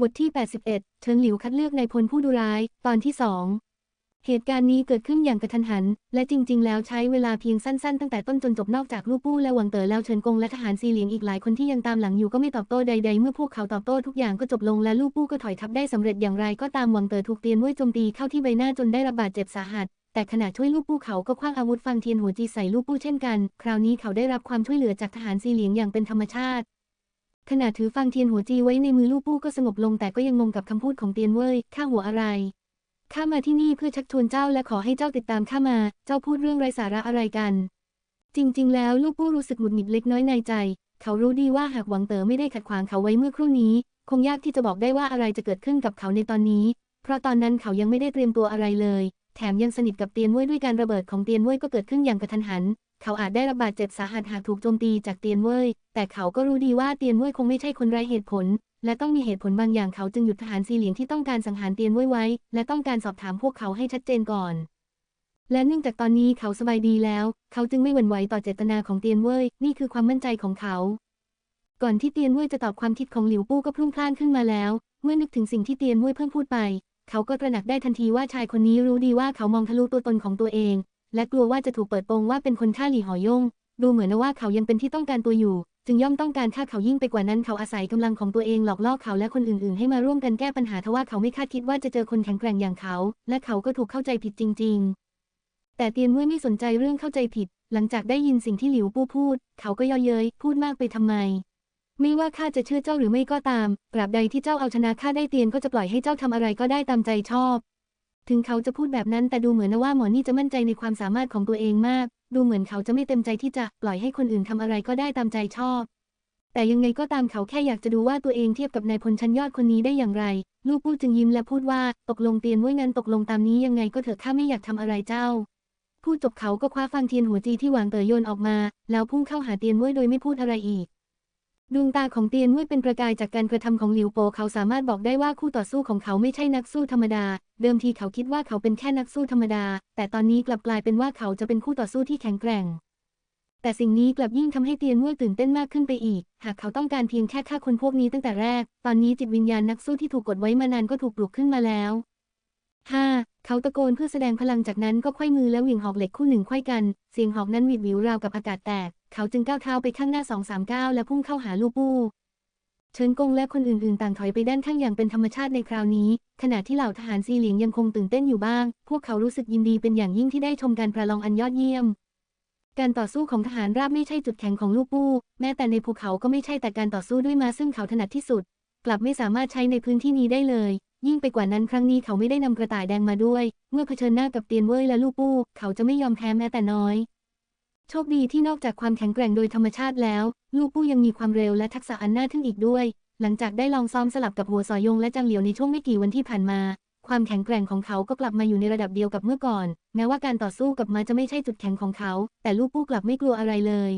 บทที่ 81 เฉินหลิวคัดเลือกนายพลผู้ดุร้าย ตอนที่สอง เหตุการณ์นี้เกิดขึ้นอย่างกระทันหัน และจริง ๆ แล้วใช้เวลาเพียงสั้น ๆ ตั้งแต่ต้นจนจบนอกจากลูกปู้และหวังเต๋อแล้วเฉินกงและทหารซีเหลียงอีกหลายคนที่ยังตามหลังอยู่ก็ไม่ตอบโต้ใด ๆ เมื่อพวกเขาตอบโต้ทุกอย่างก็จบลงและลูกปู้ก็ถอยทับได้สำเร็จอย่างไรก็ตามหวังเต๋อถูกเตียนเว่ยโจมตีเข้าที่ใบหน้าจนได้รับบาดเจ็บสาหัสแต่ขณะช่วยลูกปู้เขาก็คว้างอาวุธฟังเทียนหัวจีใส่ลูกปู้เช่นกัน คราวนี้เขาได้รับความช่วยเหลือจากทหารซีเหลียงอย่างเป็นธรรมชาติ ขณะถือฟังเทียนหัวจีไว้ในมือลูกปู้ก็สงบลงแต่ก็ยังงงกับคำพูดของเตียนเว่ยข้าหัวอะไรข้ามาที่นี่เพื่อชักชวนเจ้าและขอให้เจ้าติดตามข้ามา เจ้าพูดเรื่องไร้สาระอะไรกัน จริง ๆ แล้วลูกปู้รู้สึกหงุดหงิดเล็กน้อยในใจ เขารู้ดีว่าหากหวังเต๋อไม่ได้ขัดขวางเขาไว้เมื่อครู่นี้ คงยากที่จะบอกได้ว่าอะไรจะเกิดขึ้นกับเขาในตอนนี้ เพราะตอนนั้นเขายังไม่ได้เตรียมตัวอะไรเลย แถมยังสนิทกับเตียนเว่ยด้วยการระเบิดของเตียนเว่ยก็เกิดขึ้นอย่างกระทันหัน เขาอาจได้รับบาดเจ็บสาหัสหากถูกโจมตีจากเตียนเว่ย แต่เขาก็รู้ดีว่าเตียนเว่ยคงไม่ใช่คนไร้เหตุผล และต้องมีเหตุผลบางอย่างเขาจึงหยุดทหารซีเหลียงที่ต้องการสังหารเตียนเว่ยไว้ และต้องการสอบถามพวกเขาให้ชัดเจนก่อน และเนื่องจากตอนนี้เขาสบายดีแล้ว เขาจึงไม่หวั่นไหวต่อเจตนาของเตียนเว่ย นี่คือความมั่นใจของเขา ก่อนที่เตียนเว่ยจะตอบความคิดของหลิวปู้ก็พรุ่งพล่านขึ้นมาแล้ว เมื่อนึกถึงสิ่งที่เตียนเว่ยเพิ่งพูดไป เขาก็ตระหนักได้ทันทีว่าชายคนนี้รู้ดีว่าเขามองทะลุตัวตนของตัวเอง และกลัวว่าจะถูกเปิดโปงว่าเป็นคนฆ่าหลี่หอยง ดูเหมือนว่าเขายังเป็นที่ต้องการตัวอยู่ จึงย่อมต้องการฆ่าเขายิ่งไปกว่านั้นเขาอาศัยกำลังของตัวเองหลอกล่อเขาและคนอื่นๆ ให้มาร่วมกันแก้ปัญหาทว่าเขาไม่คาดคิดว่าจะเจอคนแข็งแกร่งอย่างเขา และเขาก็ถูกเข้าใจผิดจริง ๆ แต่เตียนเว่ยไม่สนใจเรื่องเข้าใจผิด หลังจากได้ยินสิ่งที่หลิวปู้พูด เขาก็ย่อเย้ยพูดมากไปทำไมไม่ว่าข้าจะเชื่อเจ้าหรือไม่ก็ตาม ตราบใดที่เจ้าเอาชนะข้าได้เตียนก็จะปล่อยให้เจ้าทำอะไรก็ได้ตามใจชอบ ถึงเขาจะพูดแบบนั้นแต่ดูเหมือนว่าหมอนี่จะมั่นใจในความสามารถของตัวเองมาก ดูเหมือนเขาจะไม่เต็มใจที่จะปล่อยให้คนอื่นทำอะไรก็ได้ตามใจชอบ แต่ยังไงก็ตามเขาแค่อยากจะดูว่าตัวเองเทียบกับนายพลชั้นยอดคนนี้ได้อย่างไร ลูกพูดจึงยิ้มและพูดว่าตกลงเตียนไว้งั้นตกลงตามนี้ยังไงก็เถอะข้าไม่อยากทำอะไรเจ้าพูดจบเขาก็คว้าฟังเทียนหัวจีที่วางเตยโยนออกมา แล้วพุ่งเข้าหาเตียนเว่ยโดยไม่พูดอะไรอีก ดวงตาของเตียนเว่ยเป็นประกายจากการกระทำของหลิวโปเขาสามารถบอกได้ว่าคู่ต่อสู้ของเขาไม่ใช่นักสู้ธรรมดา เดิมทีเขาคิดว่าเขาเป็นแค่นักสู้ธรรมดา แต่ตอนนี้กลับกลายเป็นว่าเขาจะเป็นคู่ต่อสู้ที่แข็งแกร่ง แต่สิ่งนี้กลับยิ่งทำให้เตียนเว่ยตื่นเต้นมากขึ้นไปอีก หากเขาต้องการเพียงแค่ฆ่าคนพวกนี้ตั้งแต่แรก ตอนนี้จิตวิญญาณนักสู้ที่ถูกกดไว้มานานก็ถูกปลุกขึ้นมาแล้วห้าเขาตะโกนเพื่อแสดงพลังจากนั้นก็ไขว้มือและเหวี่ยงหอกเหล็กคู่หนึ่งไขว้กัน เสียงหอกนั้นหวิดหวิวราวกับอากาศแตก เขาจึงก้าวเท้าไปข้างหน้าสองสามก้าวและพุ่งเข้าหาลูกปู้เฉินกงและคนอื่นๆ ต่างถอยไปด้านข้างอย่างเป็นธรรมชาติในคราวนี้ ขณะที่เหล่าทหารซีเหลียงยังคงตื่นเต้นอยู่บ้าง พวกเขารู้สึกยินดีเป็นอย่างยิ่งที่ได้ชมการประลองอันยอดเยี่ยม การต่อสู้ของทหารราบไม่ใช่จุดแข็งของลูกปู้ แม้แต่ในภูเขาก็ไม่ใช่แต่การต่อสู้ด้วยมาซึ่งเขาถนัดที่สุด กลับไม่สามารถใช้ในพื้นที่นี้ได้เลย ยิ่งไปกว่านั้นครั้งนี้เขาไม่ได้นำกระต่ายแดงมาด้วย เมื่อเผชิญหน้ากับเตียนเว่ยและลูกปู้ เขาจะไม่ยอมแพ้แม้แต่น้อย โชคดีที่นอกจากความแข็งแกร่งโดยธรรมชาติแล้ว ลูกปู้ยังมีความเร็วและทักษะอันน่าทึ่งอีกด้วย หลังจากได้ลองซ้อมสลับกับหัวสอยยงและจังเหลียวในช่วงไม่กี่วันที่ผ่านมา ความแข็งแกร่งของเขาก็กลับมาอยู่ในระดับเดียวกับเมื่อก่อน แม้ว่าการต่อสู้กับม้าจะไม่ใช่จุดแข็งของเขา แต่ลูกปู้กลับไม่กลัวอะไรเลย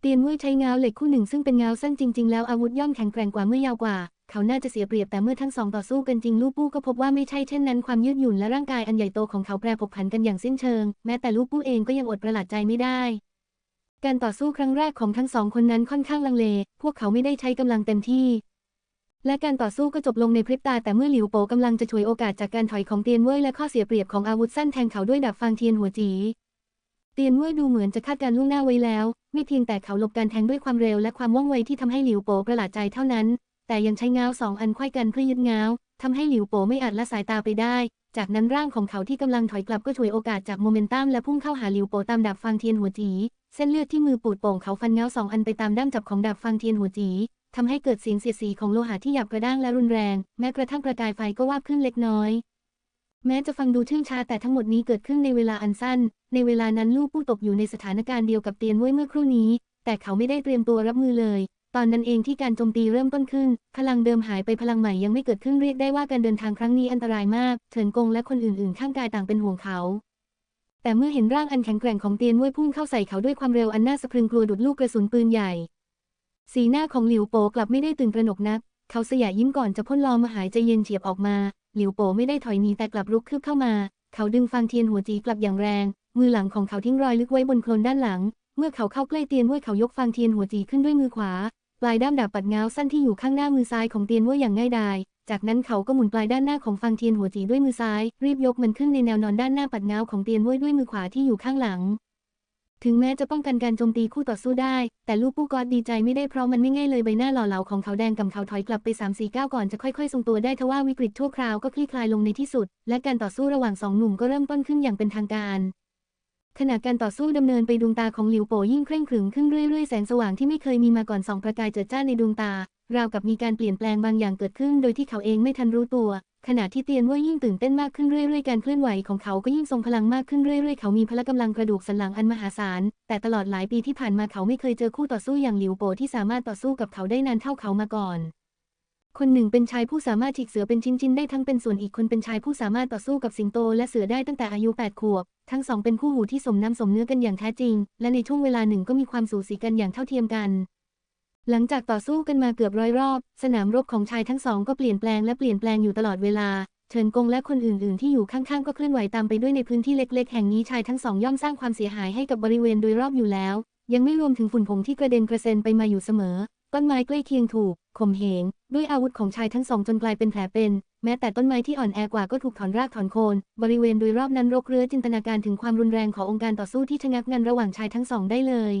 เตียนเว่ยใช้เงาเหล็กคู่หนึ่งซึ่งเป็นเงาสั้นจริง ๆ แล้วอาวุธย่อมแข็งแกร่งกว่าเมื่อยาวกว่า เขาน่าจะเสียเปรียบแต่เมื่อทั้งสองต่อสู้กันจริงลูกปู้ก็พบว่าไม่ใช่เช่นนั้นความยืดหยุ่นและร่างกายอันใหญ่โตของเขาแปรผกผันกันอย่างสิ้นเชิง แม้แต่ลูกปู้เองก็ยังอดประหลาดใจไม่ได้ การต่อสู้ครั้งแรกของทั้งสองคนนั้นค่อนข้างลังเล พวกเขาไม่ได้ใช้กำลังเต็มที่และการต่อสู้ก็จบลงในพริบตาแต่เมื่อหลิวโปกำลังจะฉวยโอกาสจากการถอยของเตียนเว่ยและข้อเสียเปรียบของอาวุธสั้นแทงเขาด้วยดาบฟางเทียนหัวจี เตียนเว่ยดูเหมือนจะคาดการล่วงหน้าไว้แล้ว ไม่เพียงแต่เขาหลบการแทงด้วยความเร็วและความว่องไวที่ทำให้หลิวโปประหลาดใจเท่านั้น แต่ยังใช้เงาสองอันไขว้กันเพื่อยึดเงาทำให้หลิวโปไม่อาจละสายตาไปได้ จากนั้นร่างของเขาที่กำลังถอยกลับก็ฉวยโอกาสจากโมเมนตัมและพุ่งเข้าหาหลิวโปตามดาบฟางเทียนหัวจี เส้นเลือดที่มือปูดโป่งเขาฟันเงาสองอันไปตามด้ามจับของดาบฟางเทียนหัวจีทำให้เกิดเสียงเสียดสีของโลหะที่หยาบกระด้างและรุนแรง แม้กระทั่งประกายไฟก็วาบขึ้นเล็กน้อย แม้จะฟังดูชื่นชาแต่ทั้งหมดนี้เกิดขึ้นในเวลาอันสั้น ในเวลานั้นลูกผู้ตกอยู่ในสถานการณ์เดียวกับเตียนเว่ยเมื่อครู่นี้ แต่เขาไม่ได้เตรียมตัวรับมือเลย ตอนนั้นเองที่การโจมตีเริ่มต้นขึ้น พลังเดิมหายไปพลังใหม่ยังไม่เกิดขึ้นเรียกได้ว่าการเดินทางครั้งนี้อันตรายมาก เฉินกงและคนอื่นๆ ข้างกายต่างเป็นห่วงเขา แต่เมื่อเห็นร่างอันแข็งแกร่งของเตียนเว่ยพุ่งเข้าใส่เขาด้วยความเร็วอันน่าสะพรึงกลัวดุดลูกกระสุนปืนใหญ่ สีหน้าของหลิวโปกลับไม่ได้ตื่นตระหนกนัก เขาสยะยิ้มก่อนจะพ่นลอมหายใจเย็นเฉียบออกมา หลิวโปไม่ได้ถอยหนีแต่กลับรุกคืบเข้ามา เขาดึงฟางเทียนหัวจีกลับอย่างแรง มือหลังของเขาทิ้งรอยลึกไว้บนโคลนด้านหลังเมื่อเขาเข้าใกล้เตียนเว่ยเขายกฟางเทียนหัวจีขึ้นด้วยมือขวา ปลายด้ามดาบปัดเงาสั้นที่อยู่ข้างหน้ามือซ้ายของเตียนว่ยอย่างง่ายดาย จากนั้นเขาก็หมุนปลายด้านหน้าของฟังเทียนหัวจีด้วยมือซ้าย รีบยกมันขึ้นในแนวนอนด้านหน้าปัดเงาของเตียนว่ยด้วยมือขวาที่อยู่ข้างหลัง ถึงแม้จะป้องกันการโจมตีคู่ต่อสู้ได้ แต่ลูกปู้กอดดีใจไม่ได้เพราะมันไม่ง่ายเลยใบหน้าหล่อเหลาของเขาแดงกำเขาถอยกลับไป3 4ก้าวก่อนจะค่อยๆ ทรงตัวได้ทว่าวิกฤตชั่วคราวก็คลี่คลายลงในที่สุด และการต่อสู้ระหว่างสองหนุ่มก็เริ่มต้นขึ้นอย่างเป็นทางการ ขณะการต่อสู้ดำเนินไปดวงตาของหลิวโปยิ่งเคร่งขรึมขึ้นเรื่อยๆ แสงสว่างที่ไม่เคยมีมาก่อนส่องประกายเจิดจ้าในดวงตา ราวกับมีการเปลี่ยนแปลงบางอย่างเกิดขึ้น โดยที่เขาเองไม่ทันรู้ตัว ขณะที่เตียนเว่ายิ่งตื่นเต้นมากขึ้นเรื่อยๆ การเคลื่อนไหวของเขาก็ยิ่งทรงพลังมากขึ้นเรื่อยๆ เขามีพละกำลังกระดูกสันหลังอันมหาศาล แต่ตลอดหลายปีที่ผ่านมาเขาไม่เคยเจอคู่ต่อสู้อย่างหลิวโปที่สามารถต่อสู้กับเขาได้นานเท่าเขามาก่อน คนหนึ่งเป็นชายผู้สามารถฉีกเสือเป็นชิ้นๆได้ทั้งเป็นส่วนอีกคนเป็นชายผู้สามารถต่อสู้กับสิงโตและเสือได้ตั้งแต่อายุ 8 ขวบ ทั้งสองเป็นคู่หูที่สมน้ำสมเนื้อกันอย่างแท้จริง และในช่วงเวลาหนึ่งก็มีความสูสีกันอย่างเท่าเทียมกัน หลังจากต่อสู้กันมาเกือบร้อยรอบ สนามรบของชายทั้งสองก็เปลี่ยนแปลงและเปลี่ยนแปลงอยู่ตลอดเวลา เฉินกงและคนอื่น ๆ ที่อยู่ข้างๆ ก็เคลื่อนไหวตามไปด้วยในพื้นที่เล็ก ๆ แห่งนี้ชายทั้งสองย่อมสร้างความเสียหายให้กับบริเวณโดยรอบอยู่แล้ว ยังไม่รวมถึงฝุ่นผงที่กระเด็นกระเซ็นไปมาอยู่เสมอ ต้นไม้ใกล้เคียงถูกข่มเหงด้วยอาวุธของชายทั้งสองจนกลายเป็นแผลเป็น แม้แต่ต้นไม้ที่อ่อนแอกว่าก็ถูกถอนรากถอนโคน บริเวณโดยรอบนั้นรกเรื้อจินตนาการถึงความรุนแรงขององค์การต่อสู้ที่ชะงักงันระหว่างชายทั้งสองได้เลย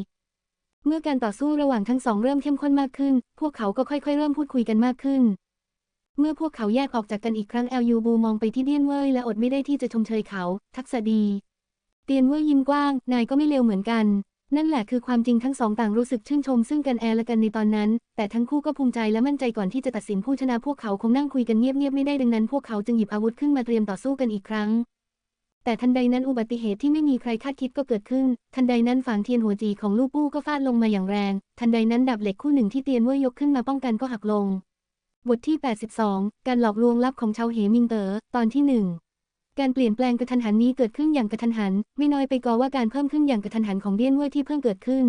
เมื่อการต่อสู้ระหว่างทั้งสองเริ่มเข้มข้นมากขึ้น พวกเขาก็ค่อยๆ เริ่มพูดคุยกันมากขึ้น เมื่อพวกเขาแยกออกจากกันอีกครั้งแอลยูบูมองไปที่เดียนเว่ยและอดไม่ได้ที่จะชมเชยเขา ทักษะดี เตียนเว่ยยิ้มกว้าง นายก็ไม่เลวเหมือนกัน นั่นแหละคือความจริงทั้งสองต่างรู้สึกชื่นชมซึ่งกันแอร์และกันในตอนนั้น แต่ทั้งคู่ก็ภูมิใจและมั่นใจก่อนที่จะตัดสินผู้ชนะพวกเขาคงนั่งคุยกันเงียบๆไม่ได้ดังนั้น พวกเขาจึงหยิบอาวุธขึ้นมาเตรียมต่อสู้กันอีกครั้ง แต่ทันใดนั้นอุบัติเหตุที่ไม่มีใครคาดคิดก็เกิดขึ้น ทันใดนั้นฝางเทียนหัวจีของลูกปู้ก็ฟาดลงมาอย่างแรง ทันใดนั้นดับเหล็กคู่หนึ่งที่เตียนเว่ยยกขึ้นมาป้องกันก็หักลง บทที่ 82 การหลอกลวงลับของชาวเหมิงเตอ๋อตอนที่หนึ่ง การเปลี่ยนแปลงกระทันหันนี้เกิดขึ้นอย่างกระทันหัน ไม่น้อยไปกว่าว่าการเพิ่มขึ้นอย่างกระทันหันของเดียนเว่ยที่เพิ่งเกิดขึ้น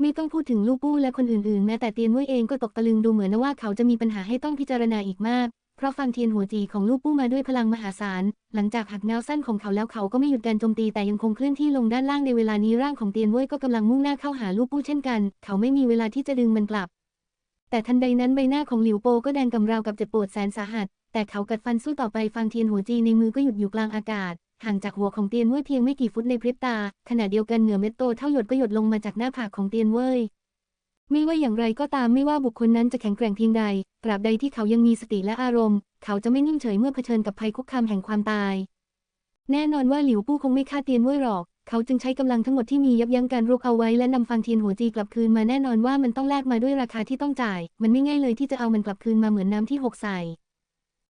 ไม่ต้องพูดถึงลูกปู้และคนอื่นๆ แม้แต่เตียนเว่ยเองก็ตกตะลึงดูเหมือนว่าเขาจะมีปัญหาให้ต้องพิจารณาอีกมาก เพราะฟังเทียนหัวจีของลูกปู้มาด้วยพลังมหาศาล หลังจากหักเงาสั้นของเขาแล้วเขาก็ไม่หยุดการโจมตีแต่ยังคงเคลื่อนที่ลงด้านล่างในเวลานี้ร่างของเตียนเว่ยก็กำลังมุ่งหน้าเข้าหาลูกปู้เช่นกัน เขาไม่มีเวลาที่จะดึงมันกลับ แต่ทันใดนั้นใบหน้าของหลิวโปก็แดงกำราวกับเจ็บปวดแสนสาหัส แต่เขากัดฟันสู้ต่อไปฟังเทียนหัวจีในมือก็หยุดอยู่กลางอากาศห่างจากหัวของเตียนเว่ยเพียงไม่กี่ฟุตในพริบตา ขณะเดียวกันเหนือเม็ดโตเท่าหยดก็หยดลงมาจากหน้าผากของเตียนเว่ยไม่ว่าอย่างไรก็ตามไม่ว่าบุคคลนั้นจะแข็งแกร่งเพียงใดตราบใดที่เขายังมีสติและอารมณ์ เขาจะไม่นิ่งเฉยเมื่อเผชิญกับภัยคุกคามแห่งความตาย แน่นอนว่าหลิวปู้คงไม่ฆ่าเตียนเว่ยหรอก เขาจึงใช้กำลังทั้งหมดที่มียับยั้งการรุกเอาไว้และนำฟังเทียนหัวจีกลับคืนมาแน่นอนว่ามันต้องแลกมาด้วยราคาที่ต้องจ่าย มันไม่ง่ายเลยที่จะเอามันกลับคืนมาเหมือนน้ำที่หกใส่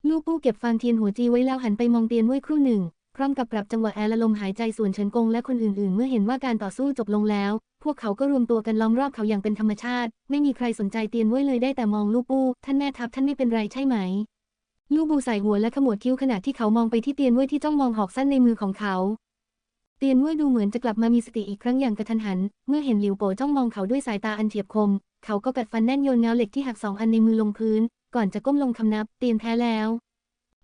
ลูกปู้เก็บฟังเทียนหัวจีไว้แล้วหันไปมองเตียนเว่ยครู่หนึ่ง พร้อมกับปรับจังหวะแอร์ละลมหายใจส่วนเฉินกงและคนอื่นๆ เมื่อเห็นว่าการต่อสู้จบลงแล้ว พวกเขาก็รวมตัวกันล้อมรอบเขาอย่างเป็นธรรมชาติ ไม่มีใครสนใจเตียนเว่ยเลยได้แต่มองลูกปู้ท่านแม่ทัพท่านไม่เป็นไรใช่ไหม ลูกบูใส่หัวและขมวดคิ้วขณะที่เขามองไปที่เตียนเว่ยที่จ้องมองหอกสั้นในมือของเขาเตียนเว่ยดูเหมือนจะกลับมามีสติอีกครั้งอย่างกระทันหัน เมื่อเห็นหลิวโปจ้องมองเขาด้วยสายตาอันเฉียบคม เขาก็กัดฟันแน่นโยนเงาเหล็กที่หักสองอันในมือลงพื้น ก่อนจะก้มลงคำนับเตียนแพ้แล้ว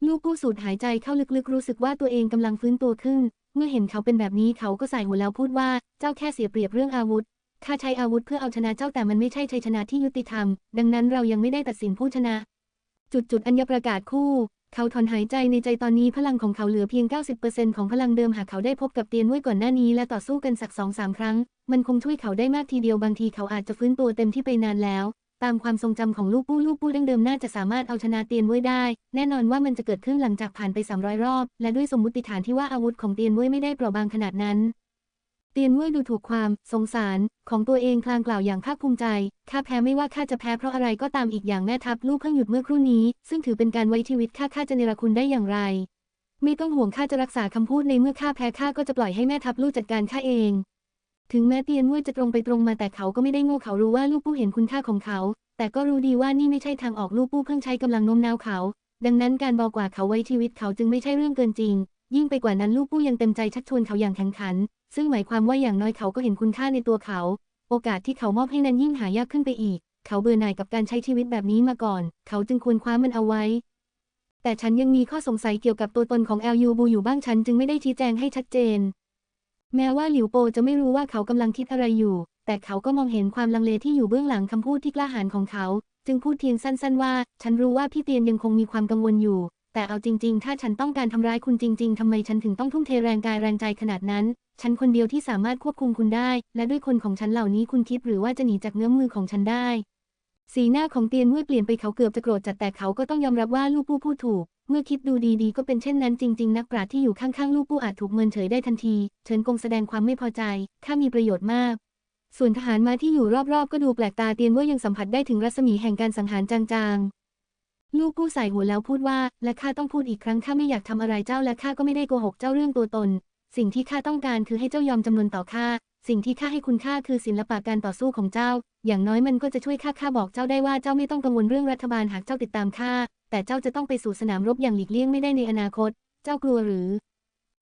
ลูกผู้สูดหายใจเข้าลึกๆรู้สึกว่าตัวเองกำลังฟื้นตัวขึ้น เมื่อเห็นเขาเป็นแบบนี้เขาก็ใส่หัวแล้วพูดว่าเจ้าแค่เสียเปรียบเรื่องอาวุธข้าใช้อาวุธเพื่อเอาชนะเจ้าแต่มันไม่ใช่ชัยชนะที่ยุติธรรม ดังนั้นเรายังไม่ได้ตัดสินผู้ชนะ จุดจุดๆอัญญประกาศคู่ เขาถอนหายใจในใจตอนนี้พลังของเขาเหลือเพียง 90%ของพลังเดิมหากเขาได้พบกับเตียนเว่ยก่อนหน้านี้และต่อสู้กันสักสองสามครั้ง มันคงช่วยเขาได้มากทีเดียวบางทีเขาอาจจะฟื้นตัวเต็มที่ไปนานแล้ว ตามความทรงจำของลูกปู้ลูกปู้ดั้งเดิมน่าจะสามารถเอาชนะเตียนเว่ยได้ แน่นอนว่ามันจะเกิดขึ้นหลังจากผ่านไป 300 รอบ และด้วยสมมุติฐานที่ว่าอาวุธของเตียนเว่ยไม่ได้เปราะบางขนาดนั้น เตียนเว่ยดูถูกความ สงสาร ของตัวเองพลางกล่าวอย่างภาคภูมิใจข้าแพ้ไม่ว่าข้าจะแพ้เพราะอะไรก็ตามอีกอย่างแม่ทัพลูกเพิ่งหยุดเมื่อครู่นี้ ซึ่งถือเป็นการไว้ชีวิตข้าข้าจะเนรคุณได้อย่างไรไม่ต้องห่วงข้าจะรักษาคำพูดในเมื่อข้าแพ้ข้าก็จะปล่อยให้แม่ทัพลูกจัดการข้าเอง ถึงแม้เตียนเว่ยจะตรงไปตรงมาแต่เขาก็ไม่ได้โง่เขารู้ว่าลูกผู้เห็นคุณค่าของเขา แต่ก็รู้ดีว่านี่ไม่ใช่ทางออกลูกผู้เพิ่งใช้กำลังโน้มน้าวเขา ดังนั้นการบอกกว่าเขาไว้ชีวิตเขาจึงไม่ใช่เรื่องเกินจริง ยิ่งไปกว่านั้นลูกผู้ยังเต็มใจชักชวนเขาอย่างแข็งขัน ซึ่งหมายความว่าอย่างน้อยเขาก็เห็นคุณค่าในตัวเขา โอกาสที่เขามอบให้นั้นยิ่งหายากขึ้นไปอีก เขาเบื่อหน่ายกับการใช้ชีวิตแบบนี้มาก่อน เขาจึงควรคว้ามันเอาไว้แต่ฉันยังมีข้อสงสัยเกี่ยวกับตัวตนของ LU บูอยู่บ้างฉันจึงไม่ได้ชี้แจงให้ชัดเจน แม้ว่าหลิวโปจะไม่รู้ว่าเขากำลังคิดอะไรอยู่ แต่เขาก็มองเห็นความลังเลที่อยู่เบื้องหลังคำพูดที่กล้าหาญของเขา จึงพูดเพียงสั้นๆว่า ฉันรู้ว่าพี่เตียนยังคงมีความกังวลอยู่ แต่เอาจริง ๆ ถ้าฉันต้องการทำร้ายคุณจริง ๆทำไมฉันถึงต้องทุ่มเทแรงกายแรงใจขนาดนั้น ฉันคนเดียวที่สามารถควบคุมคุณได้ และด้วยคนของฉันเหล่านี้คุณคิดหรือว่าจะหนีจากเงื้อมมือของฉันได้ สีหน้าของเตียนเมื่อเปลี่ยนไปเขาเกือบจะโกรธจัดแต่เขาก็ต้องยอมรับว่าลูกปู้พูดถูก เมื่อคิดดูดีๆ ก็เป็นเช่นนั้นจริง ๆ นักปราชญ์ที่อยู่ข้างๆลูกปู้อาจถูกเมินเฉยได้ทันทีเฉินกงแสดงความไม่พอใจข้ามีประโยชน์มาก ส่วนทหารมาที่อยู่รอบๆ ก็ดูแปลกตาเตียนเว่ายังสัมผัสได้ถึงรัศมีแห่งการสังหารจางๆ ลูกผู้ใส่หัวแล้วพูดว่า และข้าต้องพูดอีกครั้งข้าไม่อยากทำอะไรเจ้าและข้าก็ไม่ได้โกหกเจ้าเรื่องตัวตน สิ่งที่ข้าต้องการคือให้เจ้ายอมจำนนต่อข้า สิ่งที่ข้าให้คุณค่าคือศิลปะการต่อสู้ของเจ้า อย่างน้อยมันก็จะช่วยข้าข้าบอกเจ้าได้ว่าเจ้าไม่ต้องกังวลเรื่องรัฐบาลหากเจ้าติดตามข้า แต่เจ้าจะต้องไปสู่สนามรบอย่างหลีกเลี่ยงไม่ได้ในอนาคต เจ้ากลัวหรือ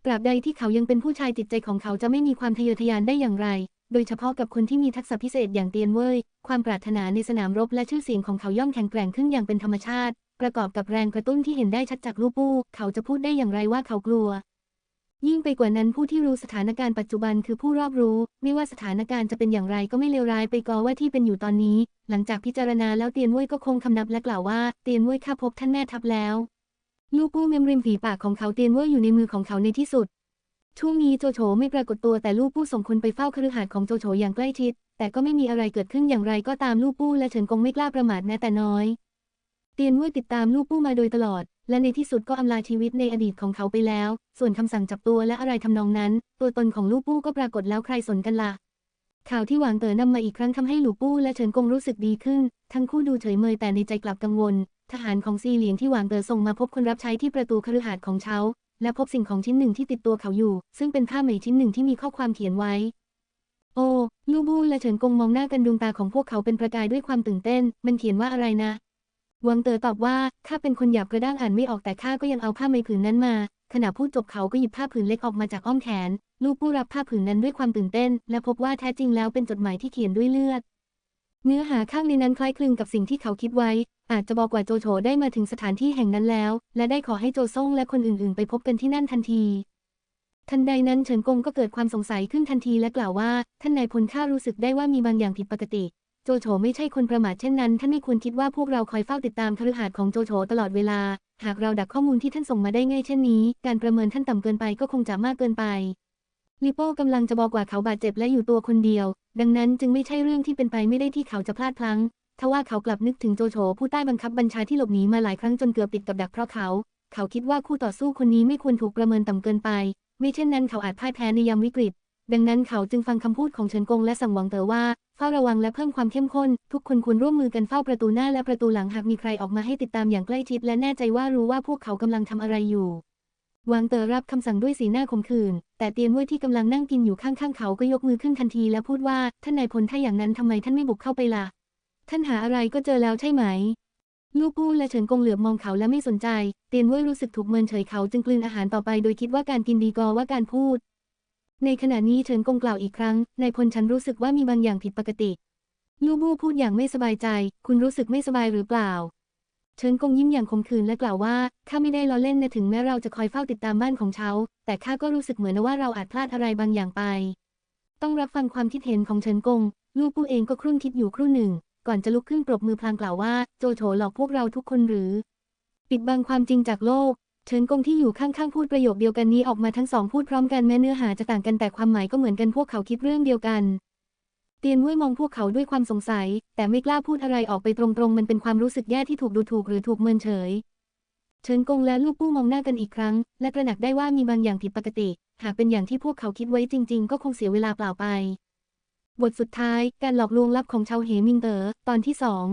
ตราบใดที่เขายังเป็นผู้ชายจิตใจของเขาจะไม่มีความทะเยอทะยานได้อย่างไร โดยเฉพาะกับคนที่มีทักษะพิเศษอย่างเตียนเว่ย ความปรารถนาในสนามรบและชื่อเสียงของเขาย่อมแข็งแกร่งขึ้นอย่างเป็นธรรมชาติ ประกอบกับแรงกระตุ้นที่เห็นได้ชัดจากลูกปู้ เขาจะพูดได้อย่างไรว่าเขากลัว ยิ่งไปกว่านั้นผู้ที่รู้สถานการณ์ปัจจุบันคือผู้รอบรู้ ไม่ว่าสถานการณ์จะเป็นอย่างไรก็ไม่เลวร้ายไปกอว่าที่เป็นอยู่ตอนนี้ หลังจากพิจารณาแล้วเตียนเว่ยก็คงคำนับและกล่าวว่าเตียนเว่ยข้าพบท่านแม่ทัพแล้ว ลูกปู้เมมริมฝีปากของเขาเตียนเว่ยอยู่ในมือของเขาในที่สุด ช่วงนี้โจโฉไม่ปรากฏตัวแต่ลูกปู้ส่งคนไปเฝ้าคฤหาสน์ของโจโฉอย่างใกล้ชิด แต่ก็ไม่มีอะไรเกิดขึ้นอย่างไรก็ตามลูกปู้และเฉินกงไม่กล้าประมาทแม้แต่น้อย เตียนเว่ยติดตามลูกปู้มาโดยตลอด และในที่สุดก็อำลาชีวิตในอดีตของเขาไปแล้ว ส่วนคำสั่งจับตัวและอะไรทำนองนั้น ตัวตนของลูปู้ก็ปรากฏแล้วใครสนกันละ่ะ ข่าวที่หวางเต๋อนำมาอีกครั้งทำให้หลูปู้และเฉินกงรู้สึกดีขึ้น ทั้งคู่ดูเฉยเมยแต่ในใจกลับกังวล ทหารของซีเหลียงที่หวางเต๋อส่งมาพบคนรับใช้ที่ประตูคฤหาสน์ของเขาและพบสิ่งของชิ้นหนึ่งที่ติดตัวเขาอยู่ ซึ่งเป็นผ้าไหมชิ้นหนึ่งที่มีข้อความเขียนไว้ โอ้ลูบูและเฉินกงมองหน้ากันดวงตาของพวกเขาเป็นประกายด้วยความตื่นเต้น มันเขียนว่าอะไรนะ วังเต๋อตอบว่า ข้าเป็นคนหยาบกระด้างอ่านไม่ออกแต่ข้าก็ยังเอาผ้าไหมผืนนั้นมา ขณะพูดจบเขาก็หยิบผ้าผืนเล็กออกมาจากอ้อมแขน ลูกผู้รับผ้าผืนนั้นด้วยความตื่นเต้น และพบว่าแท้จริงแล้วเป็นจดหมายที่เขียนด้วยเลือด เนื้อหาข้างในนั้นคล้ายคลึงกับสิ่งที่เขาคิดไว้ อาจจะบอกว่าโจโฉได้มาถึงสถานที่แห่งนั้นแล้ว และได้ขอให้โจซ่งและคนอื่นๆ ไปพบกันที่นั่นทันทีทันใดนั้นเฉินกงก็เกิดความสงสัยขึ้นทันทีและกล่าวว่า ท่านนายพลข้ารู้สึกได้ว่ามีบางอย่างผิดปกติ โจโฉไม่ใช่คนประมาทเช่นนั้น ท่านไม่ควรคิดว่าพวกเราคอยเฝ้าติดตามคฤหาสน์ของโจโฉตลอดเวลา หากเราดักข้อมูลที่ท่านส่งมาได้ง่ายเช่นนี้ การประเมินท่านต่ำเกินไปก็คงจะมากเกินไปลิโป้กำลังจะบอกว่าเขาบาดเจ็บและอยู่ตัวคนเดียว ดังนั้นจึงไม่ใช่เรื่องที่เป็นไปไม่ได้ที่เขาจะพลาดพลั้งทว่าเขากลับนึกถึงโจโฉผู้ใต้บังคับบัญชาที่หลบหนีมาหลายครั้งจนเกือบติดกับดักเพราะเขา เขาคิดว่าคู่ต่อสู้คนนี้ไม่ควรถูกประเมินต่ำเกินไป ไม่เช่นนั้นเขาอาจพ่ายแพ้ในยามวิกฤต ดังนั้นเขาจึงฟังคำพูดของเฉินกงและสั่งหวังเต๋อว่าเฝ้าระวังและเพิ่มความเข้มข้น ทุกคนควรร่วมมือกันเฝ้าประตูหน้าและประตูหลังหากมีใครออกมาให้ติดตามอย่างใกล้ชิด และแน่ใจว่ารู้ว่าพวกเขากำลังทำอะไรอยู่หวังเต๋อรับคำสั่งด้วยสีหน้าขมขื่นแต่เตียนเว่ยที่กำลังนั่งกินอยู่ข้างๆเขาก็ยกมือขึ้นทันทีและพูดว่าท่านนายพลถ้าอย่างนั้นทำไมท่านไม่บุกเข้าไปล่ะท่านหาอะไรก็เจอแล้วใช่ไหมลูกปู้และเฉินกงเหลือบมองเขาและไม่สนใจ เตียนเว่ยรู้สึกถูกเมินเฉยเขาจึงกลืนอาหารต่อไปโดยคิดว่าการกินดีกว่าการพูด ในขณะนี้เฉินกงกล่าวอีกครั้งนายพลฉันรู้สึกว่ามีบางอย่างผิดปกติ ลูกบู้พูดอย่างไม่สบายใจ คุณรู้สึกไม่สบายหรือเปล่า เฉินกงยิ้มอย่างขมขื่นและกล่าวว่าข้าไม่ได้ล้อเล่นนะถึงแม้เราจะคอยเฝ้าติดตามบ้านของเขาแต่ข้าก็รู้สึกเหมือนว่าเราอาจพลาดอะไรบางอย่างไป ต้องรับฟังความคิดเห็นของเฉินกง ลูกปู้เองก็ครุ่นคิดอยู่ครู่หนึ่ง ก่อนจะลุกขึ้นปรบมือพลางกล่าวว่า โจโฉหลอกพวกเราทุกคนหรือ ปิดบังความจริงจากโลก เฉินกงที่อยู่ข้างๆพูดประโยคเดียวกันนี้ออกมาทั้งสองพูดพร้อมกันแม้เนื้อหาจะต่างกันแต่ความหมายก็เหมือนกันพวกเขาคิดเรื่องเดียวกัน เตียนเว่ยมองพวกเขาด้วยความสงสัย แต่ไม่กล้าพูดอะไรออกไปตรงๆ มันเป็นความรู้สึกแย่ที่ถูกดูถูกหรือถูกเมินเฉย เฉินกงและลูกปู้มองหน้ากันอีกครั้ง และตระหนักได้ว่ามีบางอย่างผิดปกติ หากเป็นอย่างที่พวกเขาคิดไว้จริง ๆ ก็คงเสียเวลาเปล่าไป บทสุดท้าย การหลอกลวงลับของชาวเหมิงเตอ๋อตอนที่สอง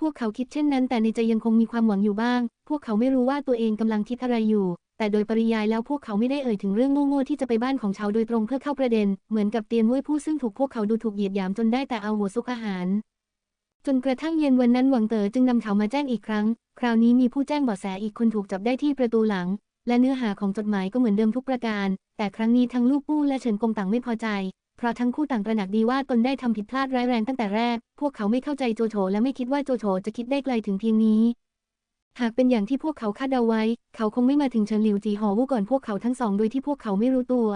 พวกเขาคิดเช่นนั้นแต่ในใจยังคงมีความหวังอยู่บ้าง พวกเขาไม่รู้ว่าตัวเองกำลังคิดอะไรอยู่ แต่โดยปริยายแล้วพวกเขาไม่ได้เอ่ยถึงเรื่องโง่ๆที่จะไปบ้านของชาวโดยตรงเพื่อเข้าประเด็น เหมือนกับเตียนเว่ยผู้ซึ่งถูกพวกเขาดูถูกเหยียดหยามจนได้แต่เอาหัวซุกอาหาร จนกระทั่งเย็นวันนั้นหวังเต๋อจึงนำเขามาแจ้งอีกครั้ง คราวนี้มีผู้แจ้งเบาะแสอีกคนถูกจับได้ที่ประตูหลัง และเนื้อหาของจดหมายก็เหมือนเดิมทุกประการ แต่ครั้งนี้ทั้งลูกปู้และเฉินกงต่างไม่พอใจเพราะทั้งคู่ต่างตระหนักดีว่าตนได้ทำผิดพลาดร้ายแรงตั้งแต่แรก พวกเขาไม่เข้าใจโจโฉและไม่คิดว่าโจโฉจะคิดได้ไกลถึงเพียงนี้ หากเป็นอย่างที่พวกเขาคาดเดาไว้ เขาคงไม่มาถึงเฉินหลิวจีหอวู่ก่อนพวกเขาทั้งสองโดยที่พวกเขาไม่รู้ตัว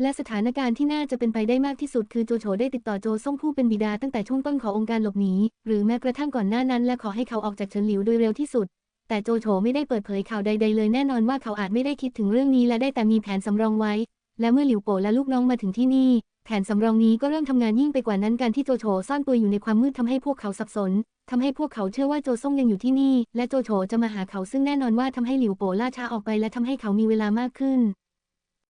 และสถานการณ์ที่น่าจะเป็นไปได้มากที่สุดคือโจโฉได้ติดต่อโจซ่งผู้เป็นบิดาตั้งแต่ช่วงต้นขององค์การหลบหนีหรือแม้กระทั่งก่อนหน้านั้น และขอให้เขาออกจากเฉินหลิวโดยเร็วที่สุด แต่โจโฉไม่ได้เปิดเผยข่าวใด ๆ เลยแน่นอนว่าเขาอาจไม่ได้คิดถึงเรื่องนี้และได้แต่มีแผนสำรองไว้ และเมื่อหลิวโปและลูกน้องมาถึงที่นี่ แผนสำรองนี้ก็เริ่มทำงานยิ่งไปกว่านั้นการที่โจโฉซ่อนตัวอยู่ในความมืดทำให้พวกเขาสับสนทำให้พวกเขาเชื่อว่าโจซ่งยังอยู่ที่นี่ และโจโฉจะมาหาเขาซึ่งแน่นอนว่าทำให้หลิวโปล่าช้าออกไปและทำให้เขามีเวลามากขึ้น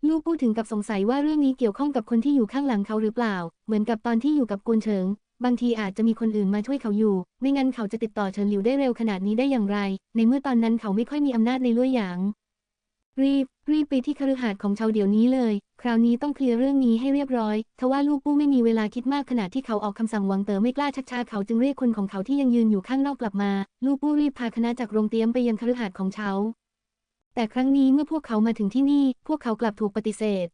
ลูกพูดถึงกับสงสัยว่าเรื่องนี้เกี่ยวข้องกับคนที่อยู่ข้างหลังเขาหรือเปล่า เหมือนกับตอนที่อยู่กับกุนเฉิง บางทีอาจจะมีคนอื่นมาช่วยเขาอยู่ ไม่งั้นเขาจะติดต่อเฉินหลิวได้เร็วขนาดนี้ได้อย่างไร ในเมื่อตอนนั้นเขาไม่ค่อยมีอำนาจในลุยหยางรีบ รีบไปที่คฤหาสน์ของชาวเดี๋ยวนี้เลย คราวนี้ต้องเคลียร์เรื่องนี้ให้เรียบร้อยทว่าลูกปู้ไม่มีเวลาคิดมากขณะที่เขาออกคำสั่งวังเตอ๋อไม่กล้าชักช้าเขาจึงเรียกคนของเขาที่ยังยืนอยู่ข้างนอกกลับมา ลูกปู้รีบพาคณะจากโรงเตรียมไปยังคฤหาสน์ของเขา แต่ครั้งนี้เมื่อพวกเขามาถึงที่นี่ พวกเขากลับถูกปฏิเสธ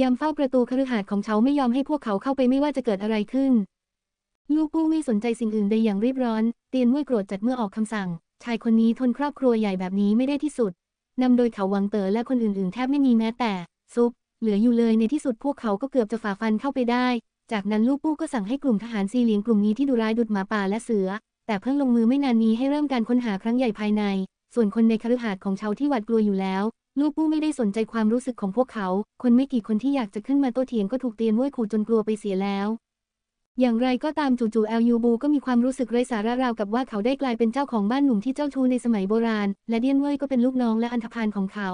ยามเฝ้าประตูคฤหาสน์ของเขาไม่ยอมให้พวกเขาเข้าไปไม่ว่าจะเกิดอะไรขึ้น ลูกปู้ไม่สนใจสิ่งอื่นใดอย่างรีบร้อน เตียนมุ่ยโกรธจัดเมื่อออกคำสั่ง ชายคนนี้ทนครอบครัวใหญ่แบบนี้ไม่ได้ที่สุดนำโดยเขาวังเตอ๋อและคนอื่นๆ แทบไม่มีแม้แต่ซุป เหลืออยู่เลยในที่สุดพวกเขาก็เกือบจะฝ่าฟันเข้าไปได้ จากนั้นลูกปู้ก็สั่งให้กลุ่มทหารซีเลียงกลุ่มนี้ที่ดุร้ายดุดหมาป่าและเสือ แต่เพิ่งลงมือไม่นานนี้ให้เริ่มการค้นหาครั้งใหญ่ภายใน ส่วนคนในคฤหาสน์ของชาวที่หวาดกลัวอยู่แล้ว ลูกปู้ไม่ได้สนใจความรู้สึกของพวกเขา คนไม่กี่คนที่อยากจะขึ้นมาโต้เถียงก็ถูกเตียนว้วยขู่จนกลัวไปเสียแล้วอย่างไรก็ตามจู่ๆแอลยูบูก็มีความรู้สึกไร้สาระราวกับว่าเขาได้กลายเป็นเจ้าของบ้านหนุ่มที่เจ้าชู้ในสมัยโบราณ และเดียนเว่ยก็เป็นลูกน้องและอันธพาลของเขา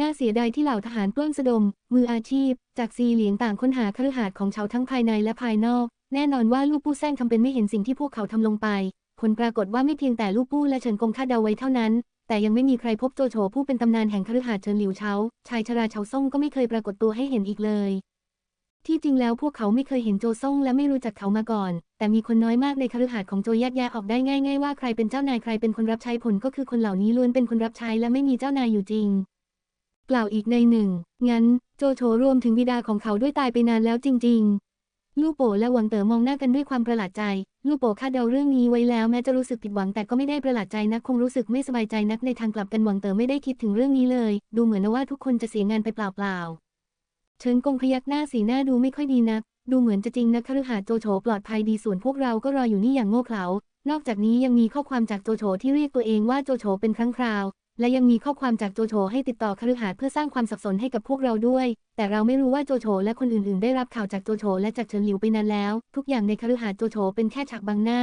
น่าเสียดายที่เหล่าทหารปล้นสะดม มืออาชีพ จากซีเหลียงต่างค้นหาคฤหาสน์ของชาวทั้งภายในและภายนอก แน่นอนว่าลูกปู้แซงทำเป็นไม่เห็นสิ่งที่พวกเขาทำลงไป ผลปรากฏว่าไม่เพียงแต่ลูกปู้และเฉินกงคาดเดาไว้เท่านั้น แต่ยังไม่มีใครพบโจโฉผู้เป็นตำนานแห่งคฤหาสน์เฉินหลิวเฉาชายชราเฉาซ่งก็ไม่เคยปรากฏตัวให้เห็นอีกเลย ที่จริงแล้วพวกเขาไม่เคยเห็นโจซ่งและไม่รู้จักเขามาก่อน แต่มีคนน้อยมากในคฤหาสน์ของโจแยกแยะออกได้ง่าย ๆ ว่าใครเป็นเจ้านายใครเป็นคนรับใช้ผลก็คือคนเหล่านี้ล้วนเป็นคนรับใช้และไม่มีเจ้านายอยู่จริง กล่าวอีกในหนึ่ง งั้น โจโฉรวมถึงบิดาของเขาด้วยตายไปนานแล้วจริง ๆ ลู่โป๋และหวังเต๋อมองหน้ากันด้วยความประหลาดใจ ลู่โป๋คาดเดาเรื่องนี้ไว้แล้วแม้จะรู้สึกผิดหวังแต่ก็ไม่ได้ประหลาดใจนักคงรู้สึกไม่สบายใจนักในทางกลับกันหวังเต๋อไม่ได้คิดถึงเรื่องนี้เลย ดูเหมือนว่าทุกคนจะเสียงานไปเปล่าๆเชิญกงพยักหน้าสีหน้าดูไม่ค่อยดีนัก ดูเหมือนจะจริงนะคฤหาสน์โจโฉปลอดภัยดีส่วนพวกเราก็รออยู่นี่อย่างโง่เขลานอกจากนี้ยังมีข้อความจากโจโฉที่เรียกตัวเองว่าโจโฉเป็นครั้งคราว และยังมีข้อความจากโจโฉให้ติดต่อคฤหาสน์เพื่อสร้างความสับสนให้กับพวกเราด้วย แต่เราไม่รู้ว่าโจโฉและคนอื่นๆ ได้รับข่าวจากโจโฉและจากเฉินหลิวไปนานแล้ว ทุกอย่างในคฤหาสน์โจโฉเป็นแค่ฉากบังหน้า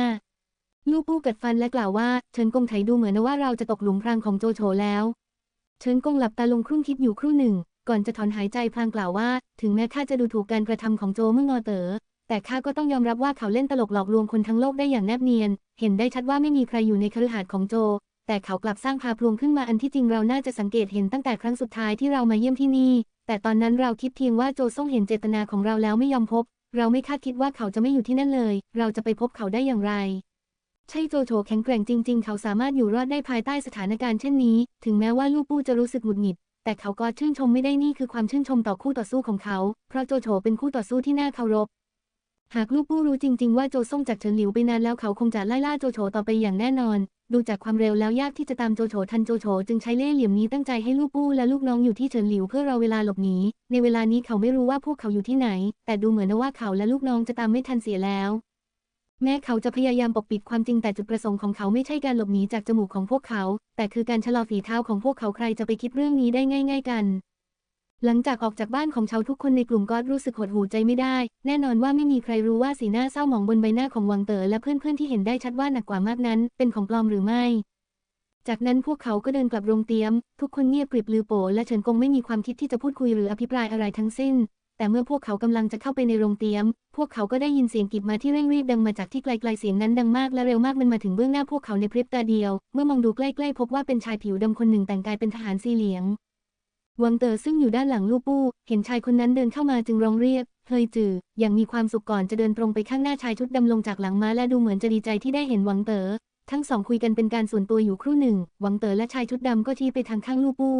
ลูกปู้กัดฟันและกล่าวว่าเฉินกงไถดูเหมือนว่าเราจะตกหลุมพรางของโจโฉแล้ว เฉินกงหลับตาลงครุ่นคิดอยู่ครู่หนึ่ง ก่อนจะถอนหายใจพลางกล่าวว่า ถึงแม้ข้าจะดูถูกการกระทำของโจเมื่องอเต๋อแต่ข้าก็ต้องยอมรับว่าเขาเล่นตลกหลอกลวงคนทั้งโลกได้อย่างแนบเนียน เห็นได้ชัดว่าไม่มีใครอยู่ในคฤหาสน์ของโจ แต่เขากลับสร้างพาพลวงขึ้นมาอันที่จริงเราน่าจะสังเกตเห็นตั้งแต่ครั้งสุดท้ายที่เรามาเยี่ยมที่นี่ แต่ตอนนั้นเราคิดเพียงว่าโจซ่งเห็นเจตนาของเราแล้วไม่ยอมพบ เราไม่คาดคิดว่าเขาจะไม่อยู่ที่นั่นเลย เราจะไปพบเขาได้อย่างไร ใช่โจโฉแข็งแกร่งจริง ๆ เขาสามารถอยู่รอดได้ภายใต้สถานการณ์เช่นนี้ ถึงแม้ว่าลูกปู้จะรู้สึกหงุดหงิด แต่เขาก็ชื่นชมไม่ได้นี่คือความชื่นชมต่อคู่ต่อสู้ของเขา เพราะโจโฉเป็นคู่ต่อสู้ที่น่าเคารพ หากลูกปู้รู้จริง ๆ ว่าโจซ่งจากเฉินหลิวไปนานแล้วเขาคงจะไล่ล่าโจโฉต่อไปอย่างแน่นอน ดูจากความเร็วแล้วยากที่จะตามโจโฉทันโจโฉจึงใช้เล่ห์เหลี่ยมนี้ตั้งใจให้ลูกปู้และลูกน้องอยู่ที่เฉินหลิวเพื่อรอเวลาหลบหนี ในเวลานี้เขาไม่รู้ว่าพวกเขาอยู่ที่ไหน แต่ดูเหมือนว่าเขาและลูกน้องจะตามไม่ทันเสียแล้ว แม้เขาจะพยายามปกปิดความจริงแต่จุดประสงค์ของเขาไม่ใช่การหลบหนีจากจมูกของพวกเขา แต่คือการชะลอฝีเท้าของพวกเขาใครจะไปคิดเรื่องนี้ได้ง่าย ๆ กัน หลังจากออกจากบ้านของชาวทุกคนในกลุ่มก็รู้สึกหดหูใจไม่ได้ แน่นอนว่าไม่มีใครรู้ว่าสีหน้าเศร้าหมองบนใบหน้าของวังเต๋อและเพื่อนๆที่เห็นได้ชัดว่าหนักกว่ามากนั้น เป็นของปลอมหรือไม่ จากนั้นพวกเขาก็เดินกลับโรงเตียม ทุกคนเงียบกริบลือโปและเฉินกงไม่มีความคิดที่จะพูดคุยหรืออภิปรายอะไรทั้งสิ้น แต่เมื่อพวกเขากำลังจะเข้าไปในโรงเตรียม พวกเขาก็ได้ยินเสียงกิบมาที่เร่งรีบดังมาจากที่ไกลๆเสียงนั้นดังมากและเร็วมากมันมาถึงเบื้องหน้าพวกเขาในพริบตาเดียว เมื่อมองดูใกล้ๆพบว่าเป็นชายผิวดำคนหนึ่งแต่งกายเป็นทหารซีเหลียง วังเตอซึ่งอยู่ด้านหลังลูกปู้ เห็นชายคนนั้นเดินเข้ามาจึงร้องเรียก เฮยจือ อย่างมีความสุขก่อนจะเดินตรงไปข้างหน้าชายชุดดำลงจากหลังม้าและดูเหมือนจะดีใจที่ได้เห็นวังเตอทั้งสองคุยกันเป็นการส่วนตัวอยู่ครู่หนึ่ง วังเตอและชายชุดดำก็ชี้ไปทางข้างลูกปู้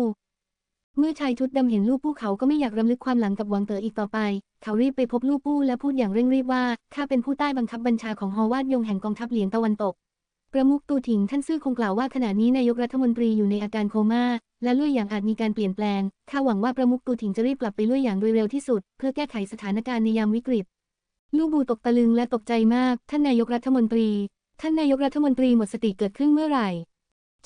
เมื่อชายชุดดำเห็นลูกปู้เขาก็ไม่อยากรำลึกความหลังกับวังเตออีกต่อไป เขารีบไปพบลูกปู้และพูดอย่างเร่งรีบว่า ข้าเป็นผู้ใต้บังคับบัญชาของฮอวาดยงแห่งกองทัพเหลียงตะวันตก ประมุขตูถิงท่านซื่อคงกล่าวว่าขณะนี้นายกรัฐมนตรีอยู่ในอาการโคม่าและลุยอย่างอาจมีการเปลี่ยนแปลงข้าหวังว่าประมุขตูถิงจะรีบกลับไปลุยอย่างโดยเร็วที่สุด เพื่อแก้ไขสถานการณ์ในยามวิกฤต ลูกบูตกตะลึงและตกใจมาก ท่านนายกรัฐมนตรี ท่านนายกรัฐมนตรีหมดสติเกิดขึ้นเมื่อไหร่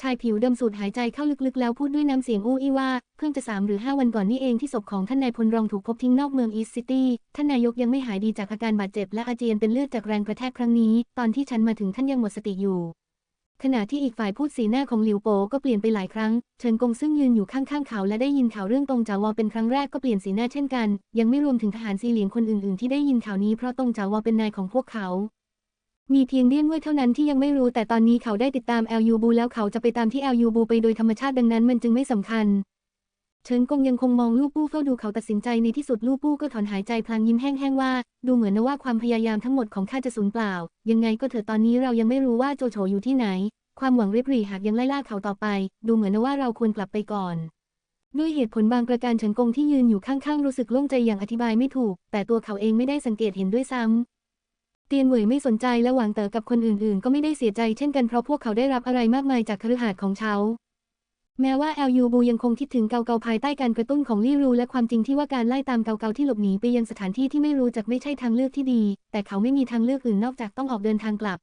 ชายผิวดำสูดหายใจเข้าลึกๆ แล้วพูดด้วยน้ำเสียงอู้อี้ว่า เพิ่งจะสามหรือห้าวันก่อนนี่เองที่ศพของท่านนายพลรองถูกพบทิ้งนอกเมืองอีสต์ซิตี้ ท่านนายกยังไม่หายดีจากอาการบาดเจ็บและอาเจียนเป็นเลือดจากแรงกระแทกครั้งนี้ ตอนที่ฉันมาถึงท่านยังหมดสติอยู่ ขณะที่อีกฝ่ายพูดสีหน้าของหลิวโปก็เปลี่ยนไปหลายครั้ง เฉินกงซึ่งยืนอยู่ข้างๆเขาและได้ยินข่าวเรื่องตงจาวอเป็นครั้งแรกก็เปลี่ยนสีหน้าเช่นกัน ยังไม่รวมถึงทหารซีเหลียงคนอื่นๆ ที่ได้ยินข่าวนี้เพราะตงจาวอเป็นนายของพวกเขา มีเพียงเลี่ยนเว่ยเท่านั้นที่ยังไม่รู้แต่ตอนนี้เขาได้ติดตาม LU บูแล้วเขาจะไปตามที่ LU บูไปโดยธรรมชาติดังนั้นมันจึงไม่สำคัญ เฉินกงยังคงมองลูกปู้เฝ้าดูเขาตัดสินใจในที่สุดลูกปู้ก็ถอนหายใจพลางยิ้มแห้งๆว่า ดูเหมือนนะว่าความพยายามทั้งหมดของข้าจะสูญเปล่า ยังไงก็เถอะตอนนี้เรายังไม่รู้ว่าโจโฉอยู่ที่ไหน ความหวังริบหรี่หากยังไล่ล่าเขาต่อไป ดูเหมือนนะว่าเราควรกลับไปก่อนด้วยเหตุผลบางประการเฉินกงที่ยืนอยู่ข้างๆรู้สึกโล่งใจอย่างอธิบายไม่ถูก แต่ตัวเขาเองไม่ได้สังเกตเห็นด้วยซ้ เตียนเหวยไม่สนใจและหวังเต๋อกับคนอื่นๆ ก็ไม่ได้เสียใจเช่นกันเพราะพวกเขาได้รับอะไรมากมายจากคฤหาสน์ของเขา แม้ว่าแอลยูบูยังคงคิดถึงเกาเกาภายใต้การกระตุ้นของลี่รูและความจริงที่ว่าการไล่ตามเกาเกาที่หลบหนีไปยังสถานที่ที่ไม่รู้จักไม่ใช่ทางเลือกที่ดี แต่เขาไม่มีทางเลือกอื่นนอกจากต้องออกเดินทางกลับ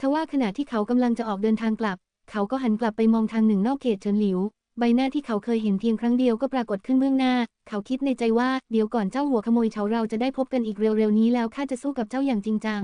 ทว่าขณะที่เขากำลังจะออกเดินทางกลับ เขาก็หันกลับไปมองทางหนึ่งนอกเขตเฉินหลิว ใบหน้าที่เขาเคยเห็นเพียงครั้งเดียวก็ปรากฏขึ้นเบื้องหน้า เขาคิดในใจว่า เดี๋ยวก่อนเจ้าหัวขโมยเฉาเราจะได้พบกันอีกเร็วๆนี้แล้วข้าจะสู้กับเจ้าอย่างจริงจัง